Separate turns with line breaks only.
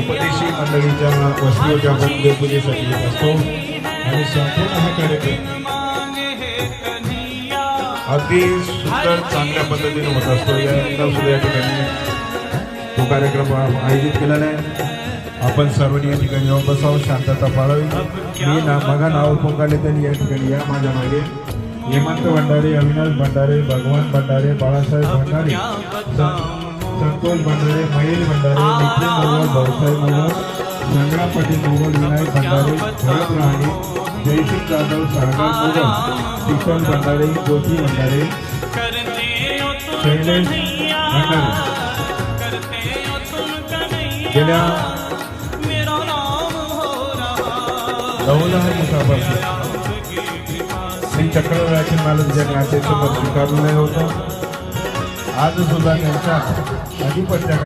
उपदेशी मंडळीच्या वस्तीवर आपण देवपूजेसाठी येत असतो. आणि संपूर्ण हा कार्यक्रम अगदी सुंदर चांगल्या पद्धतीने होत असतो. यंदा सुद्धा या ठिकाणी तो कार्यक्रम आयोजित केलेला आहे आपण सर्वांनी या ठिकाणी येऊन बसावं शांतता पाळावी. मी ना मगा नाव पोकाले त्यांनी या ठिकाणी या माझ्या मागे. हेमंत भंडारे अविनाश भंडारे भगवान भंडारे बाळासाहेब भंडारे. कोल भंडारे मयूर भंडारे मोहन भाऊसाहेब मोहन संग्राम मोहन विनायक भंडारे भरत राणे जयसिंह जाधव सागर मोहन किशन भंडारे ज्योति भंडारे श्री चक्रराजन मालक जगनाचे सोबत स्वीकारलेलं होता. आज सुद्धा त्यांच्या अधिपत्या